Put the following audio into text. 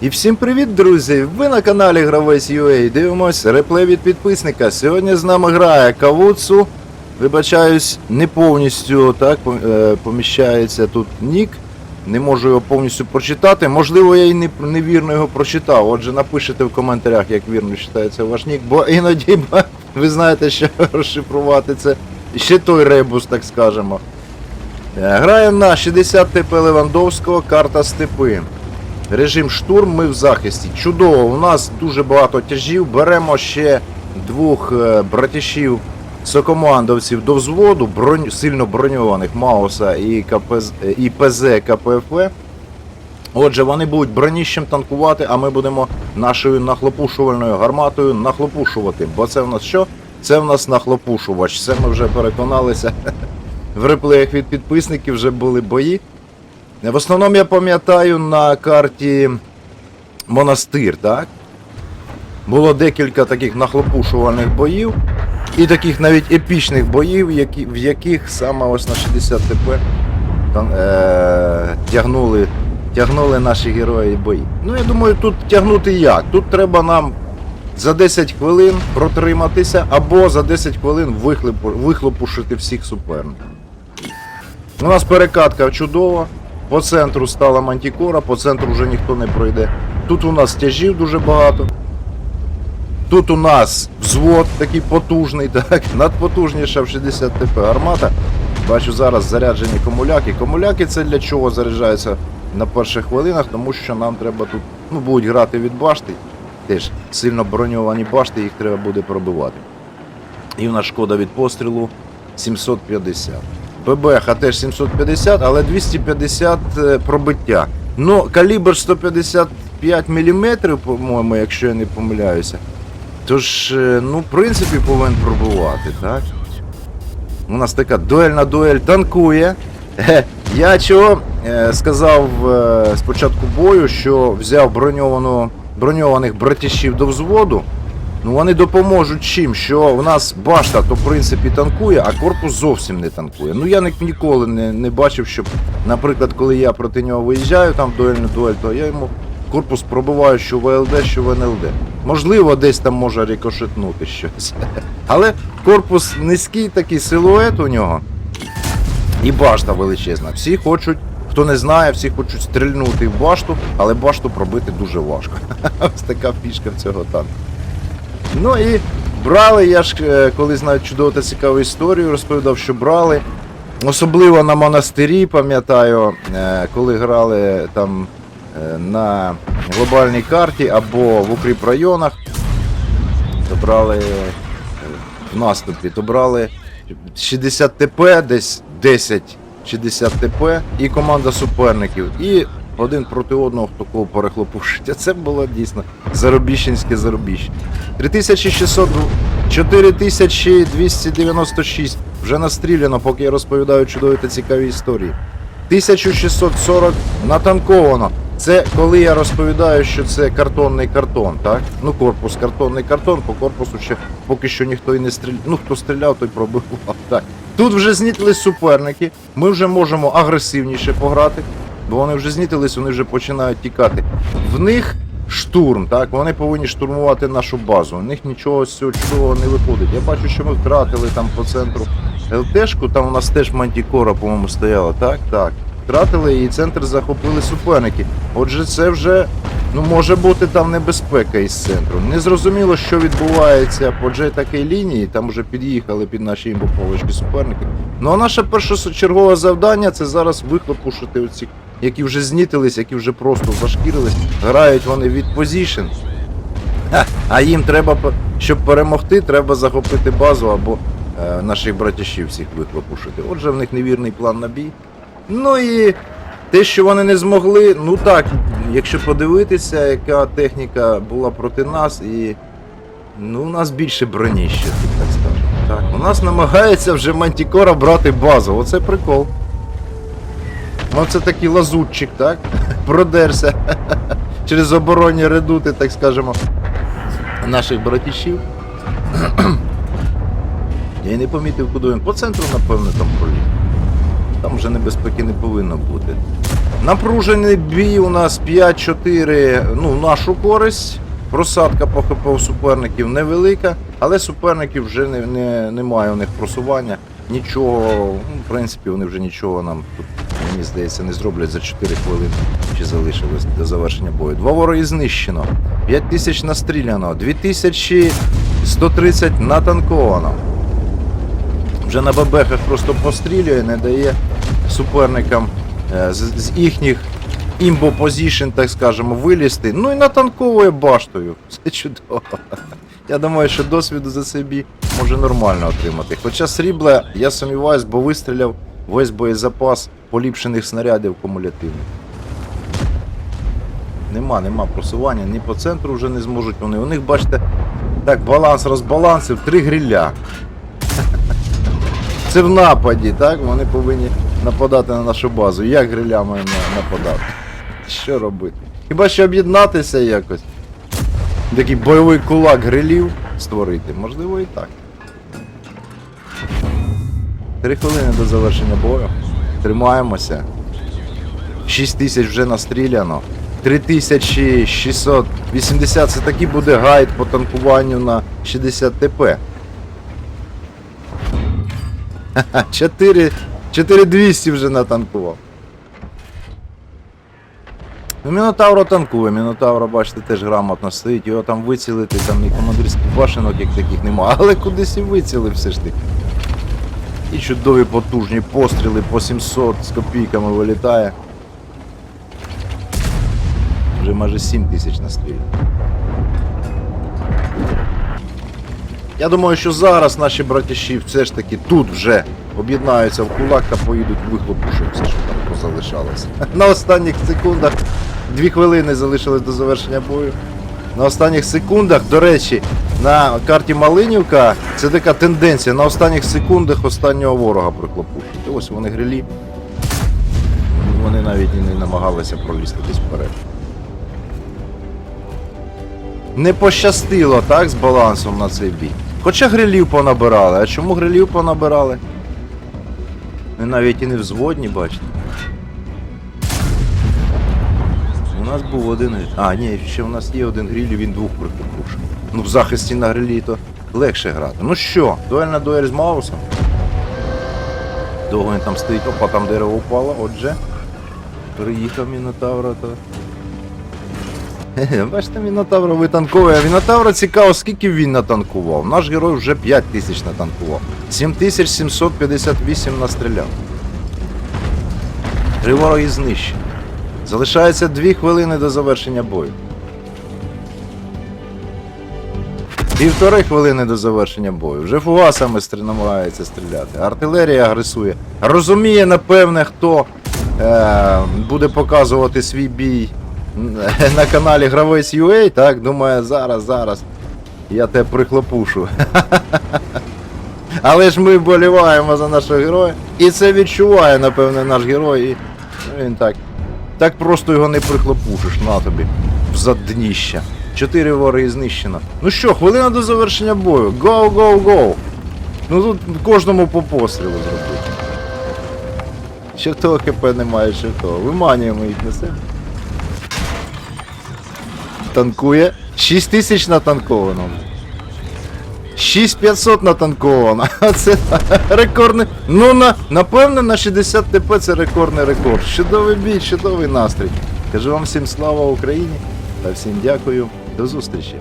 І всім привіт, друзі! Ви на каналі Гравець UA. Дивимось реплей від підписника. Сьогодні з нами грає Кавуцу. Вибачаюсь, не повністю так е, поміщається тут нік. Не можу його повністю прочитати. Можливо, я і не, невірно його прочитав. Отже, напишіть в коментарях, як вірно читається ваш нік, бо іноді ви знаєте, що розшифрувати це ще той ребус, так скажемо. Е, Граємо на 60 ТП Левандовського, карта степи. Режим штурм, ми в захисті. Чудово, у нас дуже багато тяжів. Беремо ще двох е, братішів сокомандовців до взводу, бронь, сильно броньованих Мауса і, КПЗ, е, і ПЗ КПФ. Отже, вони будуть броніщем танкувати, а ми будемо нашою нахлопушувальною гарматою нахлопушувати. Бо це в нас що? Це в нас нахлопушувач. Це ми вже переконалися. В реплеях від підписників вже були бої. В основному я пам'ятаю на карті Монастир, так? Було декілька таких нахлопушувальних боїв і таких навіть епічних боїв, які, в яких саме ось на 60 ТП е, тягнули, тягнули наші герої бої. Ну я думаю, тут тягнути як? Тут треба нам за 10 хвилин протриматися або за 10 хвилин вихлопушити всіх суперників. У нас перекатка чудова. По центру стала мантікора, по центру вже ніхто не пройде. Тут у нас тяжів дуже багато. Тут у нас взвод такий потужний, так, надпотужніша в 60 ТП гармата. Бачу зараз заряджені комуляки. Комуляки це для чого заряджаються на перших хвилинах, тому що нам треба тут ну, будуть грати від башти. Теж сильно броньовані башти, їх треба буде пробивати. І в нас шкода від пострілу 750. ББХ теж 750, але 250 е, пробиття. Ну, калібр 155 мм, по-моєму, якщо я не помиляюся. Тож, е, ну, в принципі, повинен пробувати, так? У нас така дуельна дуель танкує. Е, Я чого сказав е, з початку бою, що взяв броньовану, броньованих братішів до взводу. Ну вони допоможуть чим, що в нас башта, то в принципі танкує, а корпус зовсім не танкує. Ну я ніколи не, не бачив, щоб, наприклад, коли я проти нього виїжджаю там дуельну дуель, то я йому корпус пробиваю, що в ЛД, що в НЛД. Можливо, десь там може рикошетнути щось. Але корпус низький, такий силует у нього. І башта величезна. Всі хочуть, хто не знає, всі хочуть стрільнути в башту, але башту пробити дуже важко. Ось така фішка в цього танку. Ну і брали, я ж е, коли знаю чудову та цікаву історію, розповідав, що брали. Особливо на монастирі, пам'ятаю, е, коли грали там е, на глобальній карті або в укріпрайонах, то брали в наступі, то брали 60 ТП, десь 10 60 ТП і команда суперників. І один проти одного хто кого перехлопушить. А це було дійсно заробіщенське заробіще. 3600, 4296 вже настріляно, поки я розповідаю чудові та цікаві історії. 1640 натанковано. Це коли я розповідаю, що це картонний картон, так? Ну, корпус картонний картон, по корпусу ще поки що ніхто і не стріляв. Ну, хто стріляв, той пробивав. Так. Тут вже знітились суперники, ми вже можемо агресивніше пограти, бо вони вже знітились, вони вже починають тікати. В них штурм, так? Вони повинні штурмувати нашу базу. У них нічого з цього чудового не виходить. Я бачу, що ми втратили там по центру ЛТшку, там у нас теж мантікора, по-моєму, стояла, так? Так. Втратили і центр захопили суперники. Отже, це вже ну, може бути там небезпека із центру. Незрозуміло, що відбувається по такій лінії, там вже під'їхали під наші імбоповочки суперники. Ну а наше першочергове завдання це зараз вихлопушити оці, які вже знітились, які вже просто зашкірились. Грають вони від позішн. А їм треба, щоб перемогти, треба захопити базу або е, наших братішів всіх вихлопушити. Отже, в них невірний план на бій. Ну і те, що вони не змогли, ну так, якщо подивитися, яка техніка була проти нас, і ну, у нас більше броні ще, так скажемо. Так, у нас намагається вже Мантікора брати базу. Оце прикол. Ну це такий лазутчик, так? Продерся через оборонні редути, так скажемо, наших братішів. Я й не помітив, куди він. По центру, напевно, там проліг. Там вже небезпеки не повинно бути. Напружений бій у нас 5-4, ну, в нашу користь. Просадка по ХП у суперників невелика, але суперників вже не, не, немає у них просування. Нічого, ну, в принципі, вони вже нічого нам тут, мені здається, не зроблять за 4 хвилини, чи залишилось до завершення бою. Два вороги знищено, 5 тисяч настріляно, 2130 натанковано. Вже на бабехах просто пострілює, не дає суперникам е, з, їхніх імбо позішн, так скажемо, вилізти. Ну і натанковує баштою. Все чудово. Я думаю, що досвіду за бій може нормально отримати. Хоча срібла, я сумніваюсь, бо вистріляв весь боєзапас поліпшених снарядів кумулятивних. Нема, нема просування, ні по центру вже не зможуть вони. У них, бачите, так, баланс розбалансив, три грилля. Це в нападі, так? Вони повинні нападати на нашу базу. Як грилями на- нападати? Що робити? Хіба що об'єднатися якось? Такий бойовий кулак грилів створити. Можливо і так. Три хвилини до завершення бою. Тримаємося. 6 тисяч вже настріляно. 3680 це такий буде гайд по танкуванню на 60 ТП. 4, 4200 вже натанкував. Ну, Мінотавро танкує, Мінотавро, бачите, теж грамотно стоїть, його там вицілити, там і командирських башенок як таких нема, але кудись і вицілив ж таки. І чудові потужні постріли по 700 з копійками вилітає. Вже майже 7 тисяч настрілів. Я думаю, що зараз наші братіші все ж таки тут вже об'єднаються в кулак та поїдуть вихлопушити все, що там позалишалося. На останніх секундах, дві хвилини залишилось до завершення бою. На останніх секундах, до речі, на карті Малинівка це така тенденція. На останніх секундах останнього ворога прихлопушити. Ось вони грилі. Вони навіть і не намагалися пролізти десь вперед. Не пощастило, так, з балансом на цей бій. Хоча грилів понабирали. А чому грилів понабирали? Ми навіть і не взводні, бачите. Нас був один. А, ні, ще у нас є один гриль, і він двох прикупушив. Ну, в захисті на грилі то легше грати. Ну що, дуель на дуель з Маусом. Довго він там стоїть, опа, там дерево упало, отже. Приїхав Мінотавра, то. Бачите, Мінотавра витанковує. Мінотавра цікаво, скільки він натанкував. Наш герой вже 5 тисяч натанкував. 7758 настріляв. Три вороги знищені. Залишається 2 хвилини до завершення бою. Півтори хвилини до завершення бою. Вже фугасами намагається стріляти. Артилерія агресує. Розуміє, напевне, хто е, буде показувати свій бій на каналі Гравець UA, так? Думає, зараз, зараз. Я тебе прихлопушу. Але ж ми вболіваємо за нашого героя. І це відчуває, напевне, наш герой. І він так. Так просто його не прихлопушиш, на тобі. В задніща. Чотири вори знищено. Ну що, хвилина до завершення бою. Go, go, go. Ну тут кожному по пострілу зробити. Ще того ХП немає, ще того. Виманюємо їх на себе. Танкує. 6 тисяч натанковано. 6500 натанковано. Це рекордний. Ну, на, напевно, на 60 ТП це рекордний рекорд. Чудовий бій, чудовий настрій. Кажу вам всім слава Україні та всім дякую. До зустрічі.